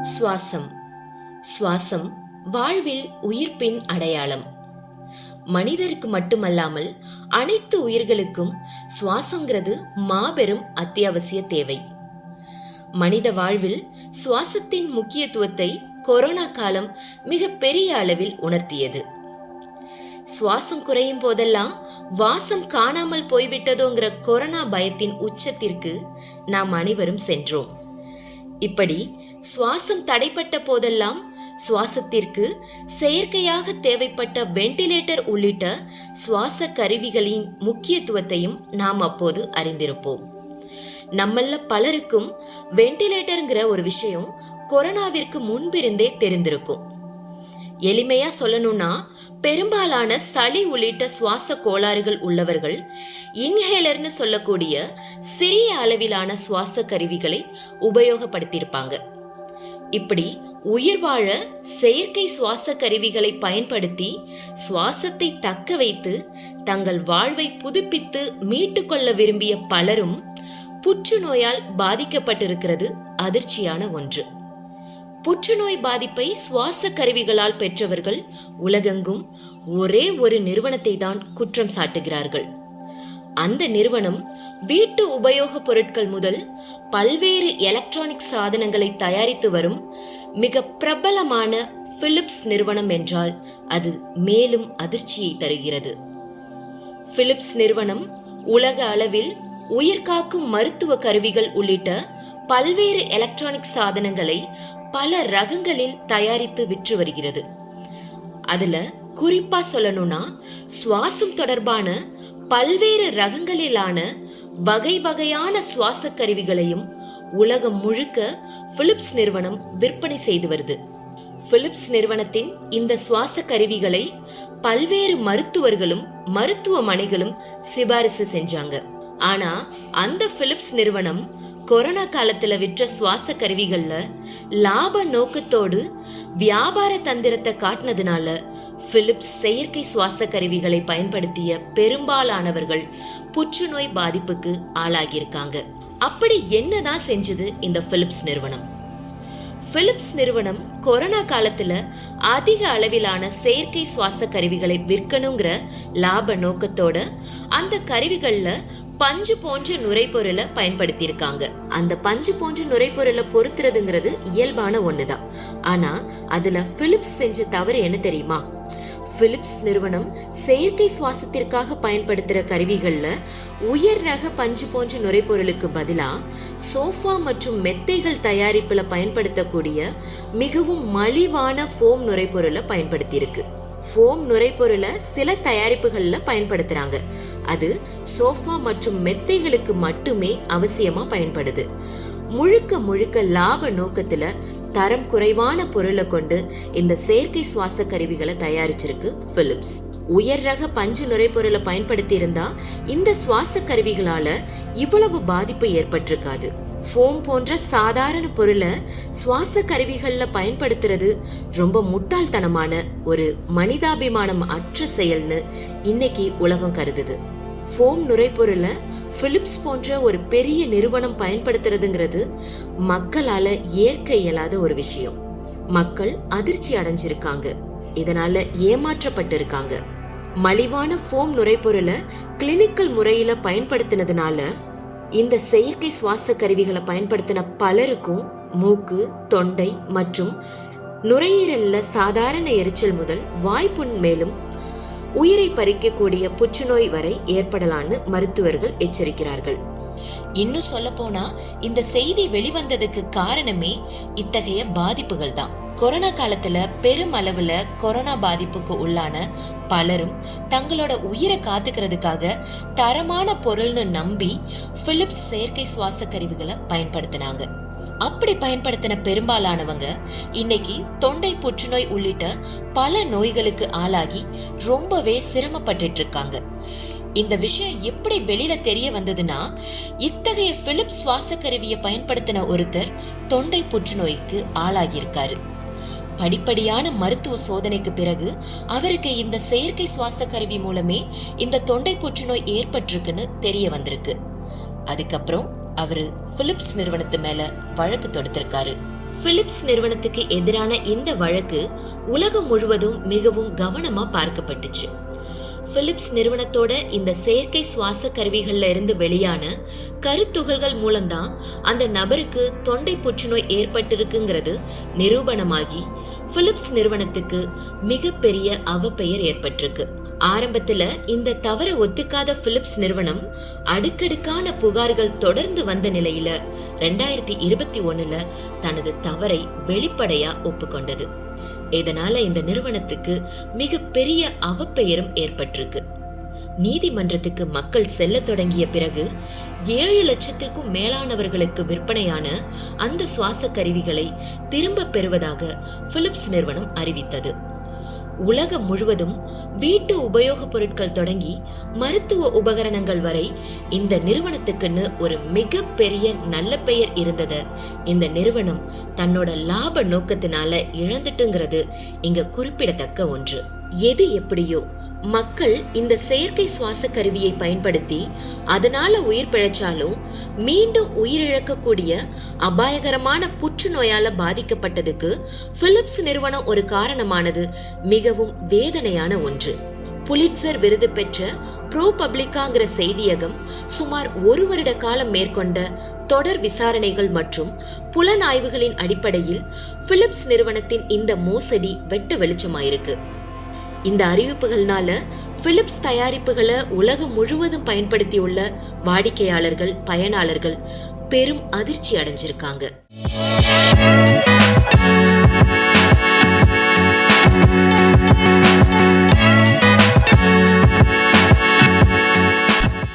சுவாசம். சுவாசம் வாழ்வில் உயிர்ப்பின் அடையாளம். மனிதருக்கு மட்டுமல்லாமல் அனைத்து உயிர்களுக்கும் சுவாசங்கிறது மாபெரும் அத்தியாவசிய தேவை. மனித வாழ்வில் சுவாசத்தின் முக்கியத்துவத்தை கொரோனா காலம் மிக பெரிய அளவில் உணர்த்தியது. சுவாசம் குறையும் போதெல்லாம் வாசம் காணாமல் போய்விட்டதோங்கிற கொரோனா பயத்தின் உச்சத்திற்கு நாம் அனைவரும் சென்றோம். இப்படி சுவாசம் தடைப்பட்ட போதெல்லாம் சுவாசத்திற்கு செயற்கையாக தேவைப்பட்ட வெண்டிலேட்டர் உள்ளிட்ட சுவாச கருவிகளின் முக்கியத்துவத்தையும் நாம் அப்போது அறிந்திருப்போம். நம்மள பலருக்கும் வெண்டிலேட்டருங்கிற ஒரு விஷயம் கொரோனாவிற்கு முன்பிருந்தே தெரிந்திருக்கும். எளிமையா சொல்லணும்னா பெரும்பாலான சளி உள்ளிட்ட சுவாச கோளாறுகள் உள்ளவர்கள் இன்ஹேலர்னு சொல்லக்கூடிய சிறிய அளவிலான சுவாச கருவிகளை உபயோகப்படுத்தியிருப்பாங்க. இப்படி உயிர் வாழ செயற்கை சுவாச கருவிகளை பயன்படுத்தி சுவாசத்தை தக்க வைத்து தங்கள் வாழ்வை புதுப்பித்து மீட்டுக்கொள்ள விரும்பிய பலரும் புற்றுநோயால் பாதிக்கப்பட்டிருக்கிறது அதிர்ச்சியான ஒன்று. புற்றுநோய் பாதிப்பை சுவாச கருவிகளால் பெற்றவர்கள் உலகெங்கும் ஒரே ஒரு நிறுவனத்தை தான் குற்றம் சாட்டுகிறார்கள். அந்த நிறுவனம் வீட்டு உபயோகப் பொருட்கள் முதல் பல்வேறு எலக்ட்ரானிக் சாதனங்களை தயாரித்து வரும் மிக பிரபலமான பிலிப்ஸ் நிறுவனம் என்றால் அது மேலும் அதிர்ச்சியை தருகிறது. பிலிப்ஸ் நிறுவனம் உலக அளவில் உயிர்காக்கும் மருத்துவ கருவிகள் உள்ளிட்ட பல்வேறு எலக்ட்ரானிக் சாதனங்களை பல ரகங்களில் தயாரித்து விற்று வருகிறது. அதுல குறிப்பா சொல்லணும்னா சுவாசம் தொடர்பான பல்வேறு ரகங்களிலான வகை வகையான சுவாச கருவிகளையும் உலகம் முழுக்க பிலிப்ஸ் நிறுவனம் விற்பனை செய்து வருது. பிலிப்ஸ் நிறுவனத்தின் இந்த சுவாச கருவிகளை பல்வேறு மருத்துவர்களும் மருத்துவமனைகளும் சிபாரிசு செஞ்சாங்க. ஆனா அந்த பிலிப்ஸ் நிறுவனம் கொரோனா காலத்துல விற்ற சுவாச கருவிகள்ல லாப நோக்கத்தோடு வியாபார தந்திரத்தை காட்டினதுனால பிலிப்ஸ் செயற்கை சுவாச கருவிகளை பயன்படுத்திய பெரும்பாலானவர்கள் புற்றுநோய் பாதிப்புக்கு ஆளாகியிருக்காங்க. அப்படி என்னதான் செஞ்சது இந்த பிலிப்ஸ் நிறுவனம்? பிலிப்ஸ் நிறுவனம் கொரோனா காலத்துல அதிக அளவிலான செயற்கை சுவாச கருவிகளை விற்கணுங்கிற லாப நோக்கத்தோட அந்த கருவிகள்ல பஞ்சு போன்ற நுரைப்பொருளை பயன்படுத்தியிருக்காங்க. அந்த பஞ்சு போன்ற நுரைப்பொருளை பொருத்துறதுங்கிறது இயல்பான ஒண்ணுதான். ஆனா அதுல பிலிப்ஸ் செஞ்ச தவறு என்ன தெரியுமா? பிலிப்ஸ் நிறுவனம் செயற்கை சுவாசத்திற்காக பயன்படுத்துகிற கருவிகளில் உயர் ரக பஞ்சு போன்ற நுரைப்பொருளுக்கு பதிலாக சோஃபா மற்றும் மெத்தைகள் தயாரிப்பில் பயன்படுத்தக்கூடிய மிகவும் மலிவான ஃபோம் நுரைப்பொருளை பயன்படுத்தியிருக்கு. ஃபோம் நுரைப்பொருளை சில தயாரிப்புகளில் பயன்படுத்துகிறாங்க அது சோஃபா மற்றும் மெத்தைகளுக்கு மட்டுமே அவசியமாக பயன்படுது. முழுக்க முழுக்க லாப நோக்கத்தில் தரம் குறைவான பொருளை கொண்டு இந்த செயற்கை சுவாச கருவிகளை தயாரிச்சிருக்கு ஃபிலிம்ஸ் உயர் ரக பஞ்சு நுரைப்பொருளை பயன்படுத்தி இருந்தா இந்த சுவாச கருவிகளால இவ்வளவு பாதிப்பு ஏற்பட்டிருக்காது. ஃபோம் போன்ற சாதாரண பொருளை சுவாச கருவிகளில் பயன்படுத்துறது ரொம்ப முட்டாள்தனமான ஒரு மனிதாபிமானம் அற்ற செயல்னு இன்னைக்கு உலகம் கருதுது. ஃபோம் நுரைப்பொருளை ஃபிலிப்ஸ் போன்ற ஒரு பெரிய நிறுவனம் பயன்படுத்துறதுங்கிறது மக்களால் ஏற்க இயலாத ஒரு விஷயம். மக்கள் அதிர்ச்சி அடைஞ்சிருக்காங்க. இதனால ஏமாற்றப்பட்டிருக்காங்க. மலிவான ஃபோம் நுரைப்பொருளை கிளினிக்கல் முறையில் பயன்படுத்தினதுனால இந்த செயற்கை சுவாச கருவிகளை பயன்படுத்தின பலருக்கும் மூக்கு தொண்டை மற்றும் நுரையீரல்ல சாதாரண எரிச்சல் முதல் வாய்ப்புண் மேலும் உயிரை பறிக்கக்கூடிய புற்றுநோய் வரை ஏற்படலான்னு மருத்துவர்கள் எச்சரிக்கிறார்கள். இன்னும் சொல்ல போனா இந்த செய்தி வெளிவந்ததுக்கு காரணமே இத்தகைய பாதிப்புகள் தான் கொரோனா காலத்துல பெருமளவுல கொரோனா பாதிப்புக்கு உள்ளான பலரும் தங்களோட உயிரை காத்துக்கிறதுக்காக தரமான பொருள்னு நம்பி பிலிப்ஸ் செயற்கை சுவாச கருவிகளை பயன்படுத்தினாங்க. அப்படி பயன்படுத்தின பெரும்பாலானவங்க இன்னைக்கு தொண்டை புற்றுநோய் உள்ளிட்ட பல நோய்களுக்கு ஆளாகி ரொம்பவே சிரமப்பட்டு இருக்காங்க. இந்த விஷயம் எப்படி வெளியில தெரிய வந்ததுன்னா இத்தகைய பிலிப் சுவாச கருவியை பயன்படுத்தின ஒருத்தர் தொண்டை புற்றுநோய்க்கு ஆளாகியிருக்காரு. படிப்படியான மருத்துவ சோதனைக்கு பிறகு அவருக்கு இந்த செயற்கை சுவாச கருவி மூலமே இந்த தொண்டை புற்றுநோய் ஏற்பட்டிருக்குன்னு தெரிய வந்திருக்கு. அதுக்கப்புறம் அவரு பிலிப்ஸ் நிறுவனத்து மேல வழக்கு தொடுத்திருக்காரு. பிலிப்ஸ் நிறுவனத்துக்கு எதிரான இந்த வழக்கு உலகம் முழுவதும் மிகவும் கவனமா பார்க்கப்பட்டுச்சு. பிலிப்ஸ் நிறுவனத்தோட இந்த செயற்கை சுவாச கருவிகள்ல இருந்து வெளியான கருத்துகள்கள் மூலம்தான் அந்த நபருக்கு தொண்டை புற்றுநோய் ஏற்பட்டிருக்குங்கிறது நிரூபணமாகி பிலிப்ஸ் நிறுவனத்துக்கு மிகப்பெரிய அவப்பெயர் ஏற்பட்டிருக்கு. ஆரம்பத்துல இந்த தவற ஒத்துக்காத பிலிப்ஸ் நிறுவனம் அடுக்கடுக்கான புகார்கள் தொடர்ந்து வந்த நிலையில ரெண்டாயிரத்தி இருபத்தி ஒண்ணுல தனது தவறை வெளிப்படையா ஒப்புக்கொண்டது. இதனால இந்த நிறுவனத்துக்கு மிகப்பெரிய அவப்பெயரும் ஏற்பட்டிருக்கு. நீதிமன்றத்துக்கு மக்கள் செல்ல தொடங்கிய பிறகு ஏழு லட்சத்திற்கும் மேலானவர்களுக்கு விற்பனையான அந்த சுவாச கருவிகளை திரும்ப பெறுவதாக பிலிப்ஸ் நிறுவனம் அறிவித்தது. உலகம் முழுவதும் வீட்டு உபயோகப் பொருட்கள் தொடங்கி மருத்துவ உபகரணங்கள் வரை இந்த நிறுவனத்துக்குன்னு ஒரு மிக பெரிய நல்ல பெயர் இருந்தத. இந்த நிறுவனம் தன்னோட லாப நோக்கத்தினால இழந்துட்டுங்கிறது இங்க குறிப்பிடத்தக்க ஒன்று. எது எப்படியோ மக்கள் இந்த செயற்கை சுவாச கருவியை பயன்படுத்தி அதனால உயிர் பிழைச்சாலும் மீண்டும் உயிரிழக்கக்கூடிய அபாயகரமான புற்றுநோயால பாதிக்கப்பட்டதுக்கு பிலிப்ஸ் நிறுவனம் ஒரு காரணமானது மிகவும் வேதனையான ஒன்று. புலிட்சர் விருது பெற்ற ப்ரோ பப்ளிகாங்கிற செய்தியகம் சுமார் ஒரு வருட காலம் மேற்கொண்ட தொடர் விசாரணைகள் மற்றும் புலனாய்வுகளின் அடிப்படையில் பிலிப்ஸ் நிறுவனத்தின் இந்த மோசடி வெட்ட வெளிச்சமாயிருக்கு. இந்த அறிவிப்புகள்னால பிலிப்ஸ் தயாரிப்புகளை உலகம் முழுவதும் பயன்படுத்தியுள்ள வாடிக்கையாளர்கள் பயனாளர்கள் பெரும் அதிர்ச்சி அடைஞ்சிருக்காங்க.